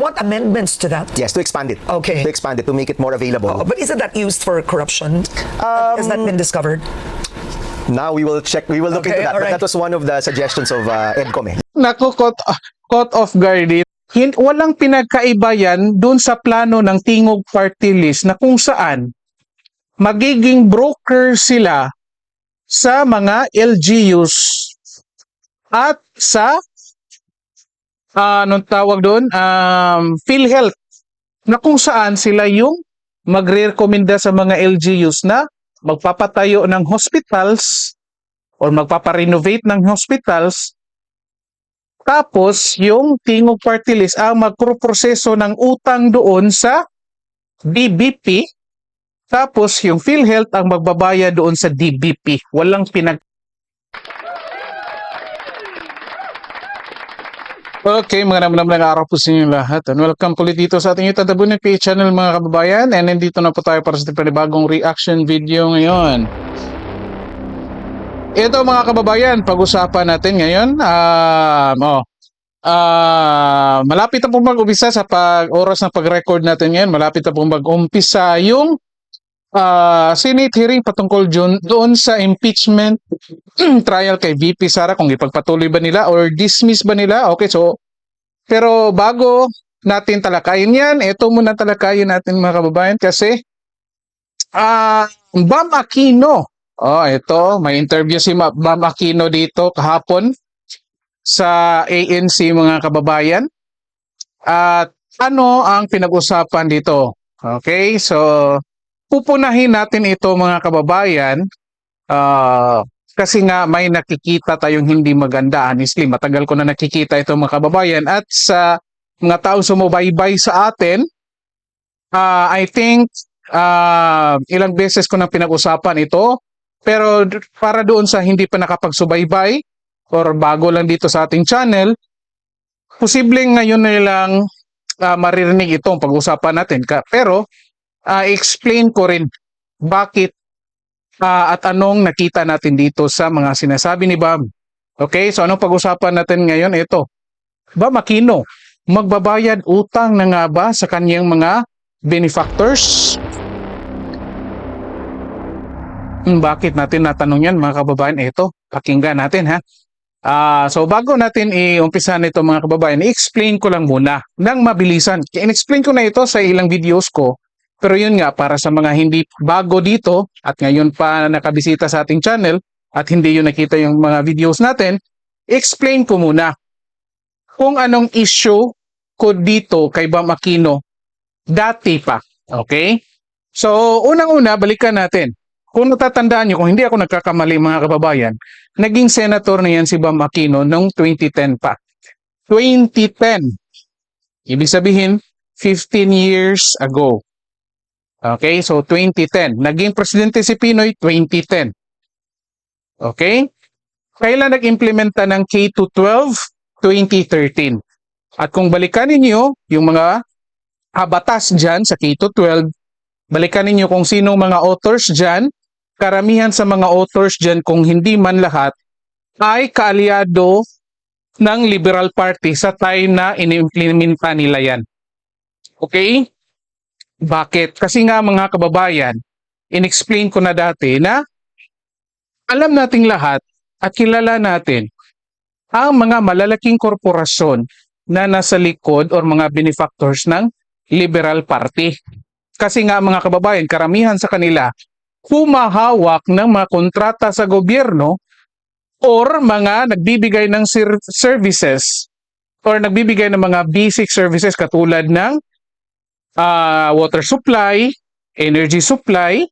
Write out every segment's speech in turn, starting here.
want amendments to that. Yes, to expand it. Okay. To expand it, to make it more available. Oh, but isn't that used for corruption? Has that been discovered? Now we will check, we will look Okay, into that. But that was one of the suggestions of uh, EDCOM. eh. Naku, caught, caught off guard it. Hin, walang pinagkaiba yan dun sa plano ng Tingog Party List na kung saan magiging broker sila sa mga LGUs at sa ah, anong tawag doon? Um, PhilHealth na kung saan sila yung magre-recommenda sa mga LGUs na magpapatayo ng hospitals or magpaparenovate ng hospitals tapos, yung Tingog Party List ang magproproseso ng utang doon sa DBP. Tapos, yung PhilHealth ang magbabaya doon sa DBP. Walang pinag... Okay, mga naman naman araw po sa inyo lahat. And welcome ulit dito sa ating YouTube Tabunan PH channel mga kababayan. And nandito na po tayo para sa panibagong reaction video ngayon. Ito mga kababayan, pag-usapan natin ngayon. Um, oh, ah, malapit na pong mag-umpisa sa pag oras ng pag-record natin ngayon. Malapit na pong mag-umpisa yung ah, Senate hearing patungkol dun, doon sa impeachment trial kay VP Sara kung ipagpatuloy ba nila or dismiss ba nila. Okay, so pero bago natin talakayin yan, ito muna talakayin natin mga kababayan kasi ah Bam Aquino Oh, ito, may interview si Ma'am Aquino dito kahapon sa ANC mga kababayan. At ano ang pinag-usapan dito? Okay, so pupunahin natin ito mga kababayan ah, kasi nga may nakikita tayong hindi maganda. Honestly, matagal ko na nakikita ito mga kababayan at sa mga taong sumubaybay sa atin, ah, I think ah, ilang beses ko na pinag-usapan ito pero para doon sa hindi pa nakapagsubaybay or bago lang dito sa ating channel, posibleng ngayon na lang ah, maririnig itong pag-usapan natin. Pero ah, explain ko rin bakit ah, at anong nakita natin dito sa mga sinasabi ni Bam. Okay, so anong pag-usapan natin ngayon? Ito. Bam Aquino, magbabayad utang na nga ba sa kanyang mga benefactors? Hmm, bakit natin natanong yan mga kababayan? Ito, pakinggan natin ha. Ah, so bago natin i-umpisa nito mga kababayan, i-explain ko lang muna ng mabilisan. In-explain ko na ito sa ilang videos ko. Pero yun nga, para sa mga hindi bago dito at ngayon pa nakabisita sa ating channel at hindi yun nakita yung mga videos natin, explain ko muna kung anong issue ko dito kay Bam Aquino dati pa. Okay? So, unang-una, balikan natin kung natatandaan nyo, kung hindi ako nagkakamali mga kababayan, naging senator na yan si Bam Aquino noong 2010 pa. 2010. Ibig sabihin, 15 years ago. Okay, so 2010. Naging presidente si Pinoy 2010. Okay? Kailan nag-implementa ng K-12? 2013. At kung balikan ninyo yung mga ah, batas dyan sa K-12, balikan ninyo kung sino mga authors dyan, karamihan sa mga authors dyan, kung hindi man lahat, ay kaalyado ng Liberal Party sa time na inimplementa nila yan. Okay? Bakit? Kasi nga mga kababayan, inexplain ko na dati na alam nating lahat at kilala natin ang mga malalaking korporasyon na nasa likod or mga benefactors ng Liberal Party. Kasi nga mga kababayan, karamihan sa kanila humahawak ng mga kontrata sa gobyerno or mga nagbibigay ng ser- services or nagbibigay ng mga basic services katulad ng ah, water supply, energy supply,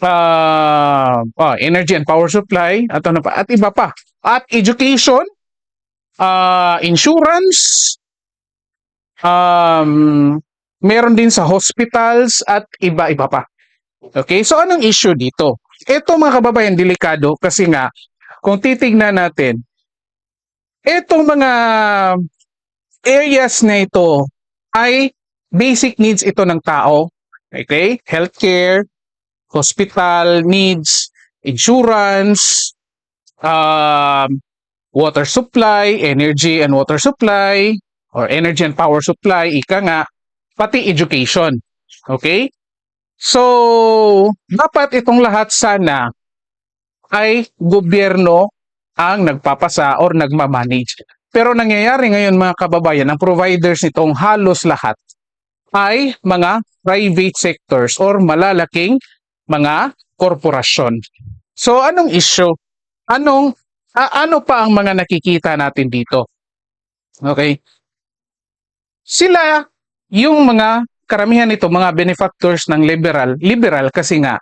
ah, ah, energy and power supply, at ano pa, at iba pa. At education, ah, insurance, um, meron din sa hospitals at iba-iba pa. Okay, so anong issue dito? Ito mga kababayan, delikado kasi nga, kung titignan natin, itong mga areas na ito ay basic needs ito ng tao. Okay? Healthcare, hospital needs, insurance, um, water supply, energy and water supply, or energy and power supply, ika nga, pati education. Okay? So, dapat itong lahat sana ay gobyerno ang nagpapasa or nagmamanage. Pero nangyayari ngayon mga kababayan, ang providers nitong halos lahat ay mga private sectors or malalaking mga korporasyon. So anong issue? Anong a- ano pa ang mga nakikita natin dito? Okay? Sila yung mga karamihan nito mga benefactors ng liberal, liberal kasi nga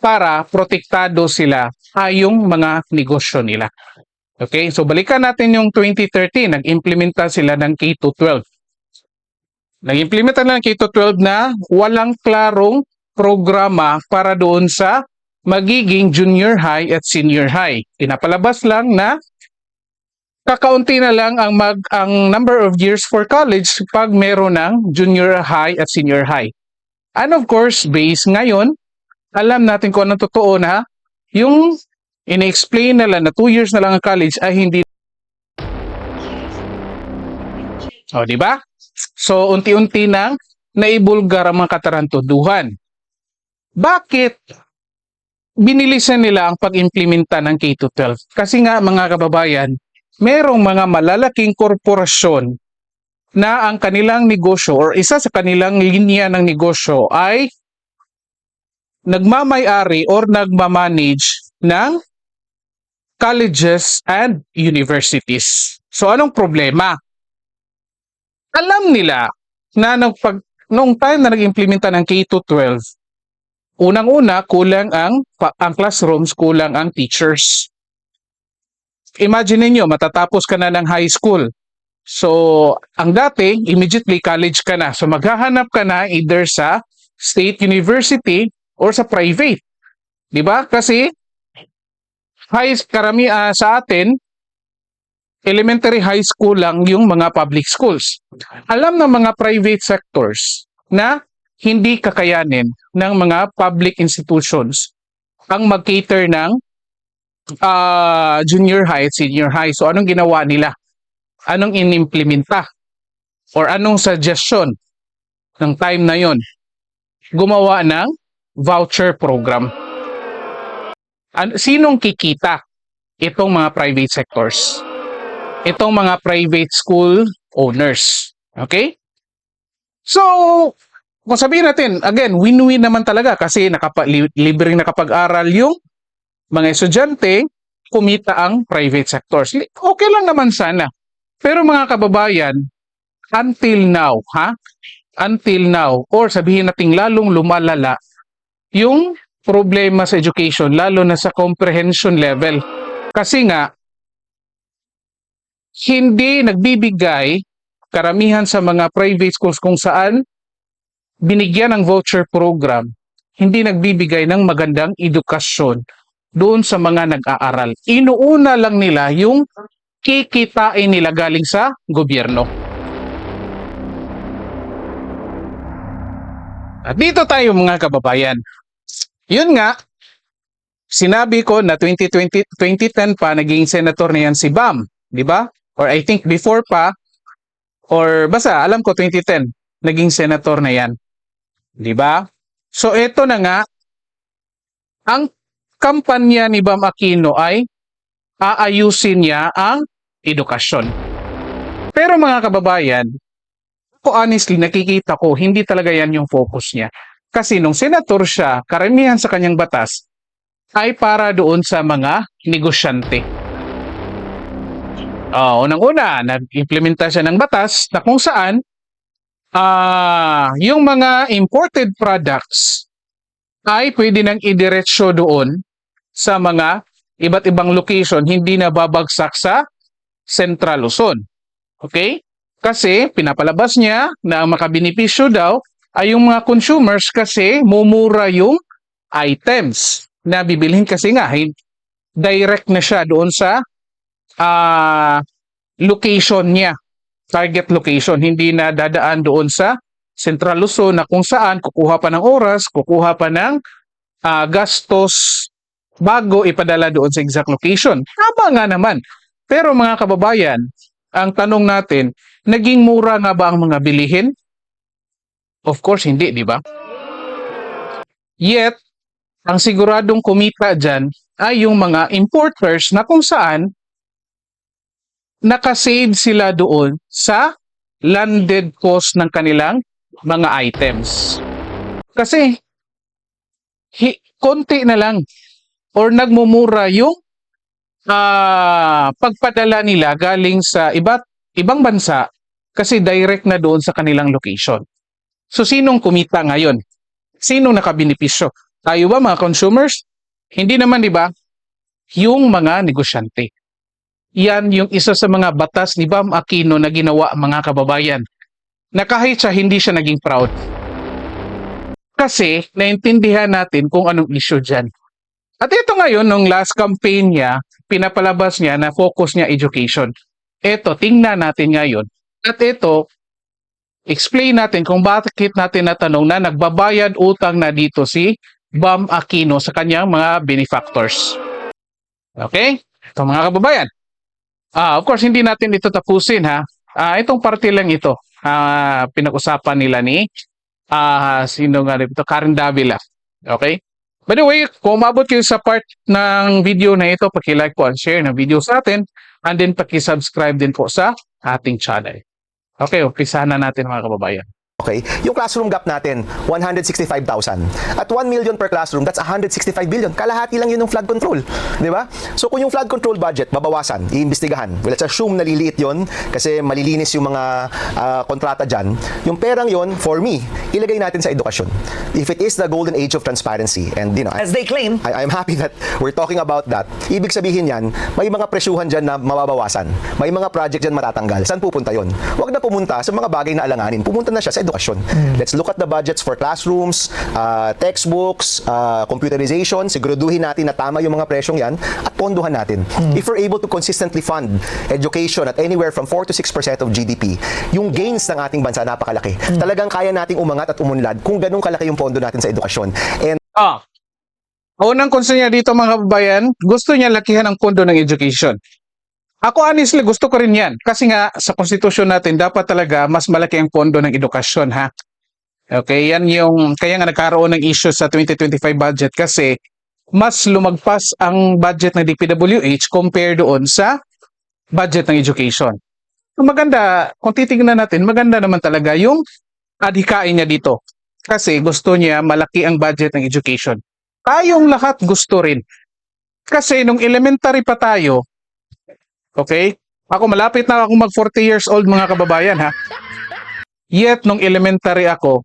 para protektado sila ay yung mga negosyo nila. Okay, so balikan natin yung 2013, nag-implementa sila ng K-12. Nag-implementa na ng K-12 na walang klarong programa para doon sa magiging junior high at senior high. Pinapalabas lang na kakaunti na lang ang mag ang number of years for college pag meron ng junior high at senior high. And of course, based ngayon, alam natin kung anong totoo na yung ina-explain nila na 2 years na lang ang college ay hindi O, di ba? So, unti-unti nang naibulgar ang mga katarantuduhan. Bakit binilisan nila ang pag-implementa ng K-12? Kasi nga, mga kababayan, merong mga malalaking korporasyon na ang kanilang negosyo or isa sa kanilang linya ng negosyo ay nagmamayari or nagmamanage ng colleges and universities. So anong problema? Alam nila na nung, pag, nung time na nag-implementa ng K-12, unang-una kulang ang, ang classrooms, kulang ang teachers. Imagine niyo matatapos ka na ng high school. So, ang dati, immediately college ka na. So, maghahanap ka na either sa state university or sa private. 'Di ba? Kasi high karami ah, sa atin elementary high school lang yung mga public schools. Alam ng mga private sectors na hindi kakayanin ng mga public institutions ang mag-cater ng ah, junior high at senior high. So anong ginawa nila? Anong inimplementa? Or anong suggestion ng time na yon? Gumawa ng voucher program. An- sinong kikita? Itong mga private sectors. Itong mga private school owners. Okay? So, kung sabihin natin, again, win-win naman talaga kasi nakapa, li- libreng nakapag-aral yung mga estudyante, kumita ang private sectors. Okay lang naman sana. Pero mga kababayan, until now, ha? Until now, or sabihin nating lalong lumalala, yung problema sa education, lalo na sa comprehension level. Kasi nga, hindi nagbibigay karamihan sa mga private schools kung saan binigyan ng voucher program, hindi nagbibigay ng magandang edukasyon doon sa mga nag-aaral. Inuuna lang nila yung kikitain nila galing sa gobyerno. At dito tayo mga kababayan. Yun nga, sinabi ko na 2020, 2010 pa naging senator na yan si Bam, di ba? Or I think before pa, or basta alam ko 2010, naging senator na yan. Di ba? So ito na nga, ang kampanya ni Bam Aquino ay aayusin niya ang edukasyon. Pero mga kababayan, ako honestly nakikita ko hindi talaga yan yung focus niya. Kasi nung senator siya, karamihan sa kanyang batas ay para doon sa mga negosyante. Ah, unang-una, nag-implementa siya ng batas na kung saan ah yung mga imported products ay pwede nang idiretsyo doon sa mga iba't ibang location, hindi na babagsak sa Central Luzon. Okay? Kasi pinapalabas niya na ang makabenepisyo daw ay yung mga consumers kasi mumura yung items na bibilhin kasi nga direct na siya doon sa ah location niya, target location, hindi na dadaan doon sa Central Luzon na kung saan kukuha pa ng oras, kukuha pa ng ah, gastos bago ipadala doon sa exact location. Tama nga naman. Pero mga kababayan, ang tanong natin, naging mura nga ba ang mga bilihin? Of course, hindi, di ba? Yet, ang siguradong kumita dyan ay yung mga importers na kung saan nakasave sila doon sa landed cost ng kanilang mga items. Kasi, hi, konti na lang or nagmumura yung ah, pagpadala nila galing sa iba't ibang bansa kasi direct na doon sa kanilang location. So, sinong kumita ngayon? Sinong nakabinipisyo? Tayo ba mga consumers? Hindi naman, di ba? Yung mga negosyante. Yan yung isa sa mga batas ni Bam Aquino na ginawa mga kababayan. Na kahit siya hindi siya naging proud. Kasi naintindihan natin kung anong issue dyan. At ito ngayon, nung last campaign niya, pinapalabas niya na focus niya education. Ito, tingnan natin ngayon. At ito, explain natin kung bakit natin natanong na nagbabayad utang na dito si Bam Aquino sa kanyang mga benefactors. Okay? Ito mga kababayan. Ah, of course, hindi natin ito tapusin ha. Ah, itong parte lang ito. Ah, pinag-usapan nila ni ah sino nga ito? Karen Davila. Okay? By the way, kung umabot kayo sa part ng video na ito, paki-like po and share ng video sa atin and then paki-subscribe din po sa ating channel. Okay, umpisahan na natin mga kababayan. Okay? Yung classroom gap natin, 165,000. At 1 million per classroom, that's 165 billion. Kalahati lang yun ng flood control. Di ba? So kung yung flood control budget, babawasan, iimbestigahan. Well, let's assume naliliit yon kasi malilinis yung mga ah, kontrata dyan. Yung perang yon for me, ilagay natin sa edukasyon. If it is the golden age of transparency, and you know, As they claim, I, I'm happy that we're talking about that. Ibig sabihin yan, may mga presyuhan dyan na mababawasan. May mga project dyan matatanggal. Saan pupunta yon? Huwag na pumunta sa mga bagay na alanganin. Pumunta na siya sa edukasyon. Let's look at the budgets for classrooms, uh, textbooks, uh, computerization. Siguraduhin natin na tama yung mga presyong yan at ponduhan natin. If we're able to consistently fund education at anywhere from 4 to 6% of GDP, yung gains ng ating bansa napakalaki. Talagang kaya nating umangat at umunlad kung ganun kalaki yung pondo natin sa edukasyon. And Ah. Unang concern niya dito mga kababayan, gusto niya lakihan ang pondo ng education. Ako honestly gusto ko rin yan kasi nga sa konstitusyon natin dapat talaga mas malaki ang pondo ng edukasyon ha. Okay, yan yung kaya nga nagkaroon ng issue sa 2025 budget kasi mas lumagpas ang budget ng DPWH compare doon sa budget ng education. Maganda, kung titingnan natin, maganda naman talaga yung adhikain niya dito. Kasi gusto niya malaki ang budget ng education. Tayong lahat gusto rin. Kasi nung elementary pa tayo, okay, ako malapit na ako mag 40 years old mga kababayan ha. Yet nung elementary ako,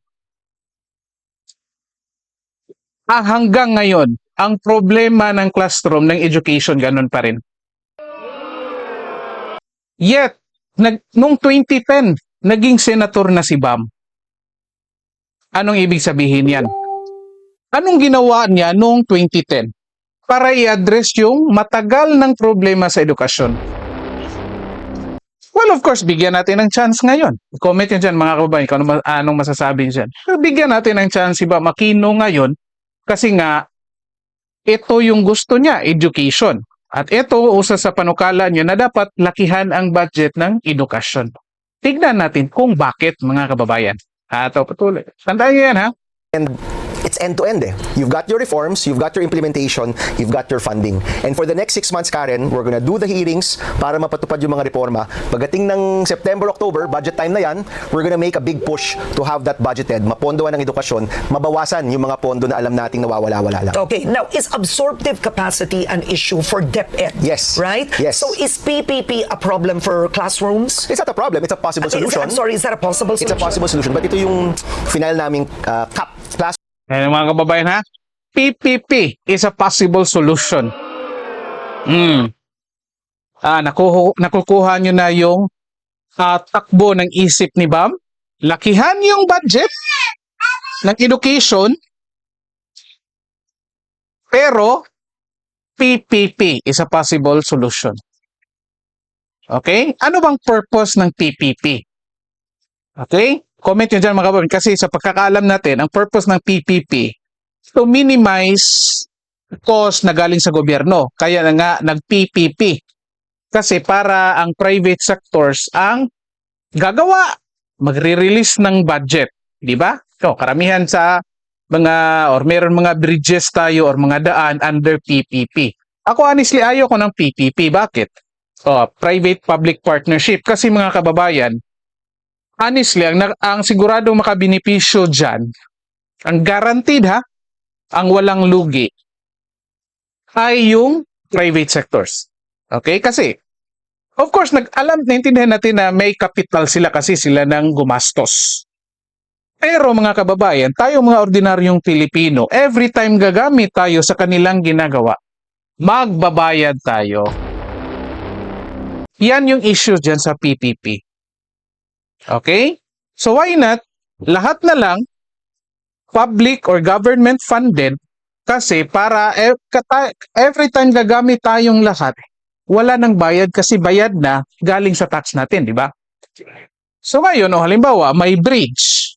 ah, hanggang ngayon, ang problema ng classroom, ng education, ganun pa rin. Yet, nag, nung 2010, naging senator na si Bam. Anong ibig sabihin yan? Anong ginawa niya noong 2010 para i-address yung matagal ng problema sa edukasyon? Well, of course, bigyan natin ng chance ngayon. Comment nyo dyan mga kababayan kung ano, anong masasabi nyo dyan. Bigyan natin ng chance si Bam Aquino ngayon kasi nga ito yung gusto niya, education. At ito, usa sa panukala niya na dapat lakihan ang budget ng edukasyon. Tignan natin kung bakit mga kababayan. Ah, ito patuloy. Tandaan niyo yan ha. And it's end-to-end eh. You've got your reforms, you've got your implementation, you've got your funding. And for the next six months, Karen, we're gonna do the hearings para mapatupad yung mga reforma. Pagdating ng September, October, budget time na yan, we're gonna make a big push to have that budgeted, mapondoan ng edukasyon, mabawasan yung mga pondo na alam nating nawawala-wala lang. Okay, now is absorptive capacity an issue for DepEd? Yes. Right? Yes. So is PPP a problem for classrooms? It's not a problem, it's a possible Is- solution. I'm sorry, is that a possible It's solution? a possible solution, but ito yung final naming uh, cap Ayan mga kababayan ha. PPP is a possible solution. Hmm. Ah, nakuha, nakukuha nyo na yung ah, takbo ng isip ni Bam. Lakihan yung budget ng education. Pero PPP is a possible solution. Okay? Ano bang purpose ng PPP? Okay? Comment nyo dyan mga kababayan kasi sa pagkakaalam natin, ang purpose ng PPP to minimize cost na galing sa gobyerno. Kaya na nga nag-PPP. Kasi para ang private sectors ang gagawa, magre-release ng budget, di ba? So, karamihan sa mga or meron mga bridges tayo or mga daan under PPP. Ako honestly ayaw ko ng PPP. Bakit? Oh, private public partnership kasi mga kababayan, honestly ang ang sigurado makabenepisyo diyan, ang guaranteed ha, ang walang lugi ay yung private sectors. Okay? Kasi of course nag-alam naintindihan natin na may capital sila kasi sila nang gumastos. Pero mga kababayan, tayo mga ordinaryong Pilipino, every time gagamit tayo sa kanilang ginagawa, magbabayad tayo. Yan yung issue dyan sa PPP. Okay? So why not, lahat na lang, public or government funded, kasi para e- every time gagamit tayong lahat, wala nang bayad kasi bayad na galing sa tax natin, di ba? So ngayon, o halimbawa, may bridge.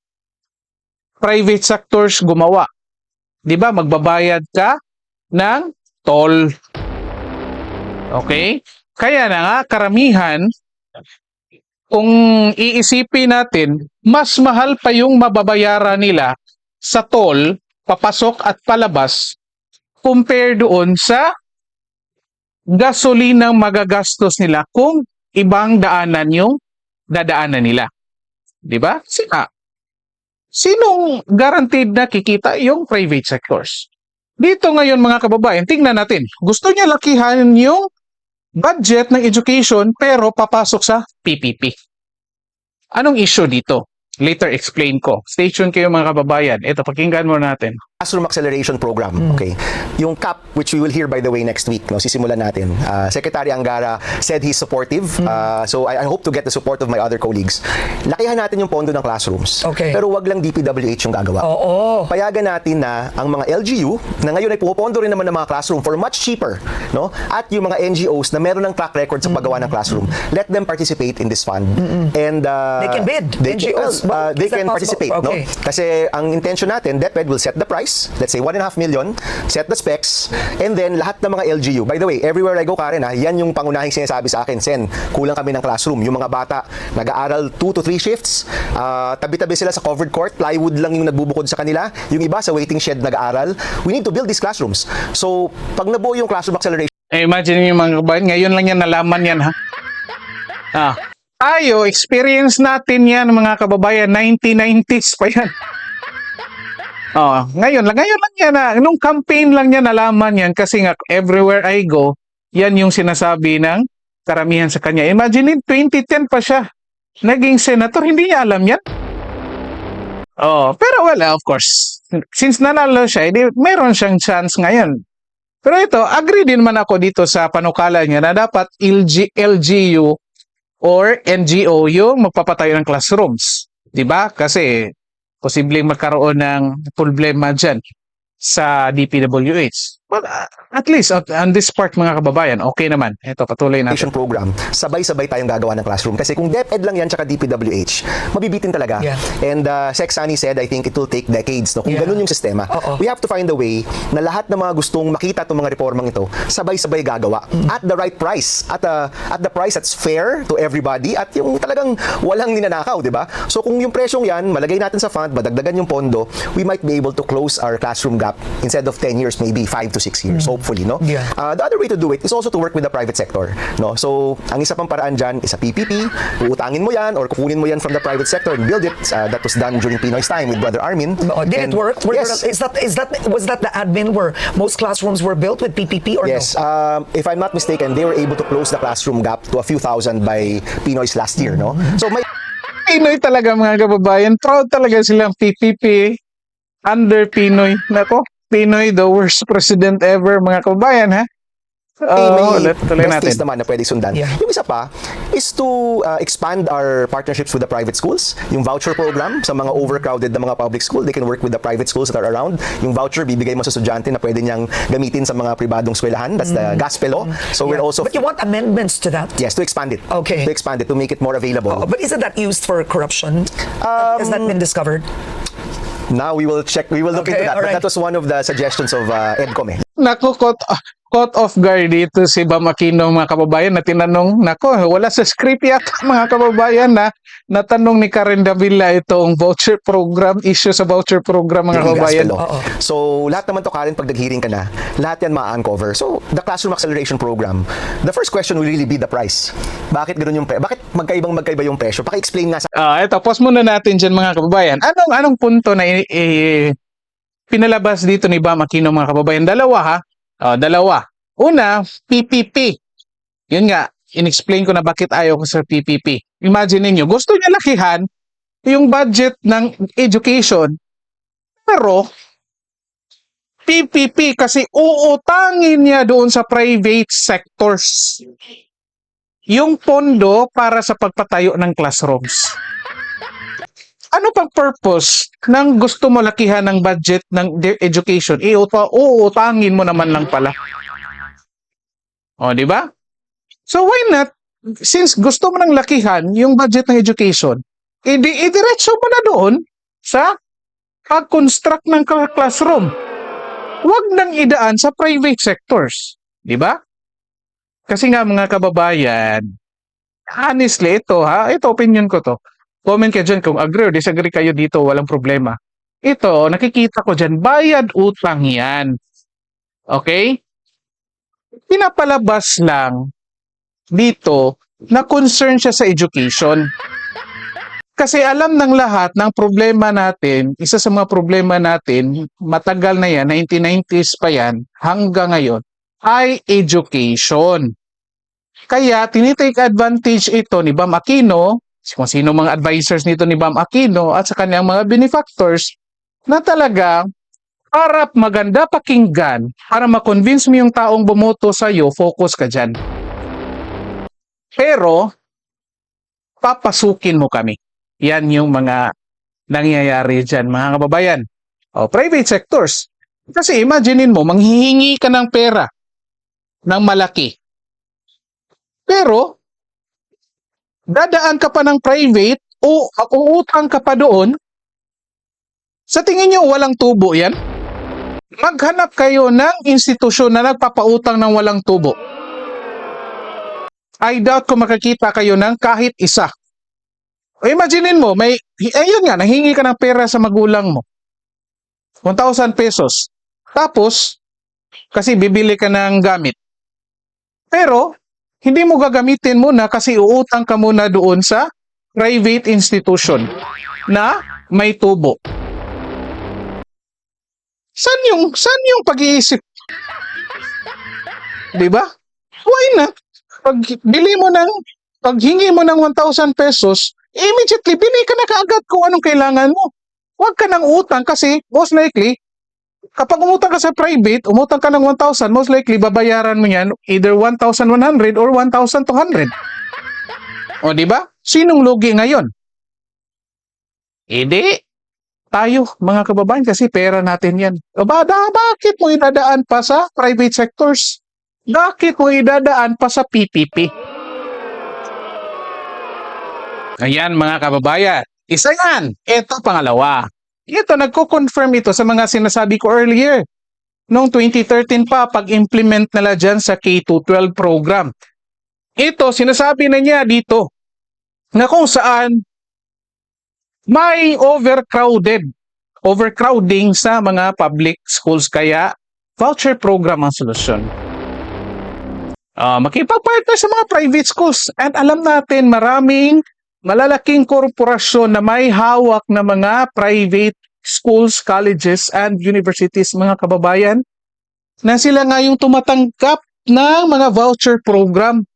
Private sectors gumawa. Di ba? Magbabayad ka ng toll. Okay? Kaya na nga, karamihan, kung iisipin natin, mas mahal pa yung mababayaran nila sa toll, papasok at palabas, compare doon sa gasolinang magagastos nila kung ibang daanan yung dadaanan nila. Di ba? Sina. Sinong guaranteed na kikita yung private sectors? Dito ngayon mga kababayan, tingnan natin. Gusto niya lakihan yung budget ng education pero papasok sa PPP. Anong issue dito? Later explain ko. Stay tuned kayo mga kababayan. Ito, pakinggan mo natin. Classroom Acceleration Program, okay? Yung CAP, which we will hear by the way next week, no, sisimulan natin. Uh, Secretary Angara said he's supportive, uh, so I, I hope to get the support of my other colleagues. Lakihan natin yung pondo ng classrooms. Okay. Pero wag lang DPWH yung gagawa. Oo. Payagan natin na ang mga LGU, na ngayon ay pupondo rin naman ng mga classroom for much cheaper, no? At yung mga NGOs na meron ng track record sa paggawa ng classroom, let them participate in this fund. And uh, They can bid. They, NGOs. uh, they that can possible? participate, Okay. no? Kasi ang intention natin, DepEd will set the price, let's say 1.5 million, set the specs, and then lahat ng mga LGU. By the way, everywhere I go, Karen, ha, yan yung pangunahing sinasabi sa akin, Sen, kulang kami ng classroom. Yung mga bata, nag-aaral 2 to 3 shifts, ah, tabi-tabi sila sa covered court, plywood lang yung nagbubukod sa kanila, yung iba sa waiting shed nag-aaral. We need to build these classrooms. So, pag nabuo yung classroom acceleration, Eh, imagine niyo mga kababayan, ngayon lang yan nalaman yan ha. Ah. Tayo, experience natin yan mga kababayan, 1990s pa yan. Oh, ngayon lang, ngayon lang yan na, nung campaign lang yan nalaman yan kasi nga everywhere I go, yan yung sinasabi ng karamihan sa kanya. Imagine in 2010 pa siya. Naging senator, hindi niya alam yan. Oh, pero wala, of course. Since nanalo siya, edi meron siyang chance ngayon. Pero ito, agree din man ako dito sa panukala niya na dapat LG, LGU or NGO yung magpapatayo ng classrooms. 'Di ba? Kasi posibleng magkaroon ng problema dyan sa DPWH. But uh, at least at, on this part mga kababayan, okay naman. Ito, patuloy natin. program, sabay-sabay tayong gagawa ng classroom. Kasi kung DepEd lang yan tsaka DPWH, mabibitin talaga. Yeah. And uh, Sec Sani said, I think it will take decades. No? Kung Yeah. ganun yung sistema, Oo. we have to find a way na lahat ng mga gustong makita itong mga reformang ito, sabay-sabay gagawa. Mm. At the right price. At, uh, at the price that's fair to everybody at yung talagang walang ninanakaw, di ba? So kung yung presyong yan, malagay natin sa fund, madagdagan yung pondo, we might be able to close our classroom gap instead of 10 years, maybe 5 to 6 years, hopefully, no? Mm. Yeah. Uh, the other way to do it is also to work with the private sector. No? So, ang isa pang paraan dyan is a PPP. Uutangin mo yan or kukunin mo yan from the private sector and build it. Uh, that was done during Pinoy's time with Brother Armin. Oh, did And- it work? Were yes. there- is that is that was that the admin where most classrooms were built with PPP or Yes, no? um, if I'm not mistaken, they were able to close the classroom gap to a few thousand by Pinoy's last year, no? So may Pinoy talaga mga kababayan. Proud talaga silang PPP under Pinoy. Nako, Pinoy the worst president ever mga kababayan ha. Oh, may tuloy best natin. case naman na pwede sundan. Yeah. Yung isa pa is to uh, expand our partnerships with the private schools. Yung voucher program sa mga overcrowded na mga public school, they can work with the private schools that are around. Yung voucher bibigay mo sa estudyante na pwede niyang gamitin sa mga pribadong eskwelahan. That's the gospel law. So we're Yeah. also But you want amendments to that? yes to expand it. Okay. To expand it to make it more available. Oh, but isn't that used for corruption? Has that been discovered? Now we will check. We will look Okay, into that. But that was one of the suggestions of uh, Edcom. Eh. Ah, caught off guard dito si Bam Aquino mga kababayan na tinanong, nako, wala sa script yata mga kababayan na natanong ni Karen Davila itong voucher program, issue sa voucher program mga kababayan. So, lahat naman to, Karen, pag nag-hearing ka na, lahat yan ma-uncover. So, the Classroom Acceleration Program, the first question will really be the price. Bakit ganun yung pre- Bakit magkaibang magkaiba yung presyo? Paki-explain nga sa Ah, ito, pause muna natin dyan mga kababayan. Anong anong punto na i- i- pinalabas dito ni Bam Aquino mga kababayan? Dalawa ha. Ah, dalawa. Una, PPP. Yun nga, in-explain ko na bakit ayaw ko sa PPP. Imagine niyo, gusto niya lakihan yung budget ng education, pero PPP kasi uutangin niya doon sa private sectors yung pondo para sa pagpatayo ng classrooms. Ano pang purpose ng gusto mo lakihan ng budget ng education? Iuta, uutangin mo naman lang pala. O, di ba? So why not, since gusto mo nang lakihan yung budget ng education, edi idiretso mo na doon sa pag-construct ng cla- classroom. Huwag nang idaan sa private sectors. Di ba? Kasi nga mga kababayan, honestly, ito ha, ito opinion ko to. Comment ka dyan kung agree or disagree kayo dito, walang problema. Ito, nakikita ko dyan, bayad utang yan. Okay? Pinapalabas lang dito na concern siya sa education. Kasi alam ng lahat ng problema natin, isa sa mga problema natin, matagal na yan, 1990s pa yan, hanggang ngayon, ay education. Kaya tinitake advantage ito ni Bam Aquino, kung sino mga advisors nito ni Bam Aquino at sa kanyang mga benefactors na talaga harap maganda pakinggan para makonvince mo yung taong bumoto sa iyo, focus ka dyan. Pero, papasukin mo kami. Yan yung mga nangyayari dyan, mga kababayan. O, private sectors. Kasi imaginein mo, manghihingi ka ng pera ng malaki. Pero, dadaan ka pa ng private o uutang ka pa doon, sa tingin nyo walang tubo yan? Maghanap kayo ng institusyon na nagpapautang ng walang tubo. I doubt kung makakita kayo ng kahit isa. Imaginein mo, may, ayun nga, nahingi ka ng pera sa magulang mo. 1,000 pesos. Tapos, kasi bibili ka ng gamit. Pero, hindi mo gagamitin muna kasi uutang ka muna doon sa private institution na may tubo. San yung, san yung pag-iisip? Di ba? Why not? Pag bili mo ng, paghingi mo ng 1,000 pesos, immediately bili ka na kaagad kung anong kailangan mo. Huwag ka ng utang kasi most likely, kapag umutang ka sa private, umutang ka ng 1,000, most likely babayaran mo yan either 1,100 or 1,200. O di ba? Sinong lugi ngayon? Hindi. Tayo, mga kababayan, kasi pera natin yan. O ba, da, bakit mo idadaan pa sa private sectors? Bakit mo idadaan pa sa PPP? Ayan, mga kababayan. Isa yan. Ito, pangalawa. Ito, nagko-confirm ito sa mga sinasabi ko earlier. Noong 2013 pa, pag-implement nila dyan sa K-12 program. Ito, sinasabi na niya dito na kung saan may overcrowded, overcrowding sa mga public schools. Kaya, voucher program ang solusyon. Ah, makipag-partner sa mga private schools. At alam natin, maraming malalaking korporasyon na may hawak na mga private schools, colleges, and universities, mga kababayan, na sila nga yung tumatanggap ng mga voucher program.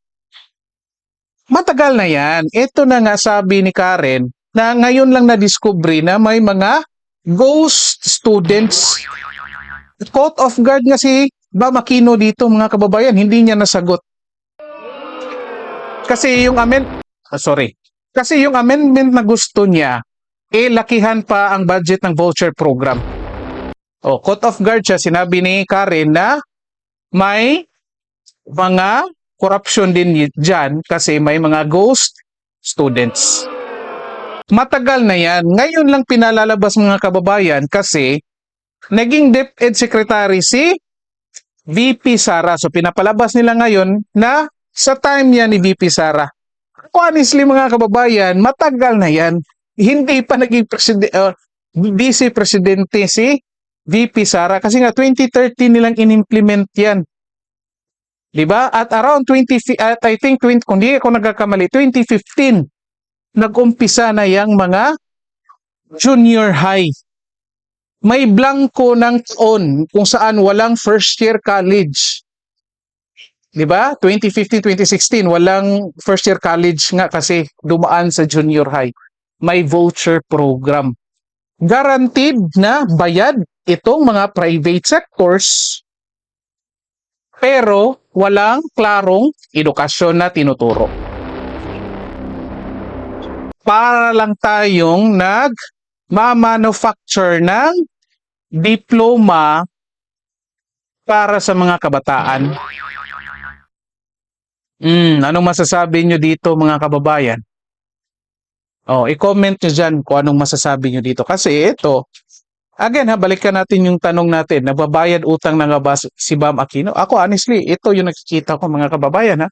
Matagal na yan. Ito na nga sabi ni Karen na ngayon lang na-discovery na may mga ghost students. Caught off guard nga si Bam Aquino dito mga kababayan, hindi niya nasagot. Kasi yung amend ah, sorry. Kasi yung amendment na gusto niya eh lakihan pa ang budget ng voucher program. Oh, caught off guard siya. Sinabi ni Karen na may mga corruption din dyan kasi may mga ghost students. Matagal na yan. Ngayon lang pinalalabas mga kababayan kasi naging DepEd Secretary si VP Sara. So pinapalabas nila ngayon na sa time niya ni VP Sara. Honestly mga kababayan, matagal na yan. Hindi pa naging presidente, vice presidente si VP Sara kasi nga 2013 nilang inimplement yan. 'Di ba? At around 20 fi- at I think 20 kung di ako nagkakamali 2015 nag-umpisa na yang mga junior high. May blanco ng taon kung saan walang first year college. 'Di ba? 2015, 2016 walang first year college nga kasi dumaan sa junior high. May voucher program. Guaranteed na bayad itong mga private sectors pero walang klarong edukasyon na tinuturo. Para lang tayong nag ma-manufacture ng diploma para sa mga kabataan. Hmm, anong masasabi nyo dito mga kababayan? Oh, i-comment nyo dyan kung anong masasabi nyo dito. Kasi ito, again ha, balikan natin yung tanong natin, nababayad utang na nga ba si Bam Aquino? Ako honestly, ito yung nakikita ko mga kababayan ha.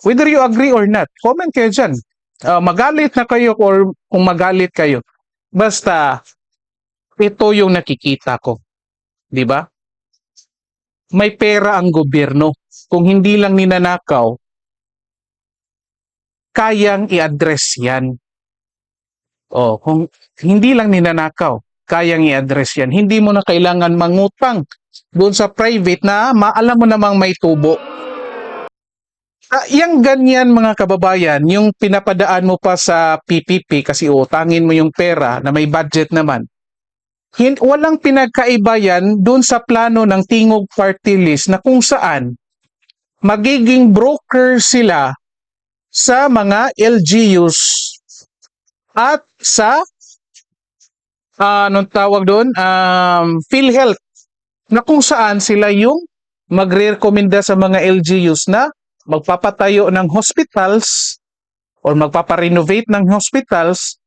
Whether you agree or not, comment kayo dyan. Ah, magalit na kayo or kung magalit kayo. Basta, ito yung nakikita ko. Di ba? May pera ang gobyerno. Kung hindi lang ninanakaw, kayang i-address yan. O, kung hindi lang ninanakaw, kayang i-address yan. Hindi mo na kailangan mangutang doon sa private na maalam mo namang may tubo. Ah, yung ganyan mga kababayan, yung pinapadaan mo pa sa PPP kasi utangin mo yung pera na may budget naman. Hin walang pinagkaiba yan doon sa plano ng Tingog Party List na kung saan magiging broker sila sa mga LGUs at sa ah, anong tawag doon? Um, PhilHealth na kung saan sila yung magre-recommenda sa mga LGUs na magpapatayo ng hospitals or magpaparenovate ng hospitals.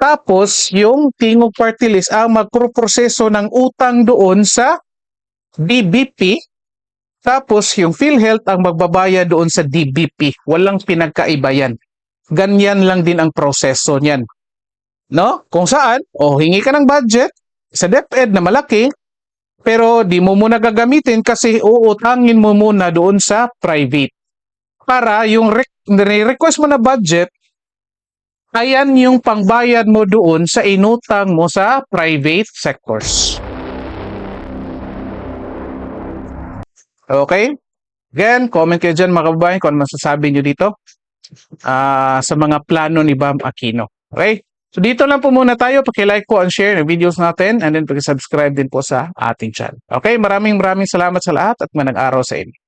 Tapos yung Tingog Party List ang magproproseso ng utang doon sa DBP tapos yung PhilHealth ang magbabayad doon sa DBP. Walang pinagkaiba yan. Ganyan lang din ang proseso niyan. No? Kung saan, o hingi ka ng budget sa DepEd na malaki, pero di mo muna gagamitin kasi uutangin mo muna doon sa private. Para yung re- request mo na budget, ayan yung pangbayad mo doon sa inutang mo sa private sectors. Okay? Again, comment kayo dyan mga kababayan kung ano masasabi nyo dito ah, sa mga plano ni Bam Aquino. Okay? So dito lang po muna tayo. Paki-like po and share ng videos natin and then paki-subscribe din po sa ating channel. Okay? Maraming maraming salamat sa lahat at manang araw sa inyo.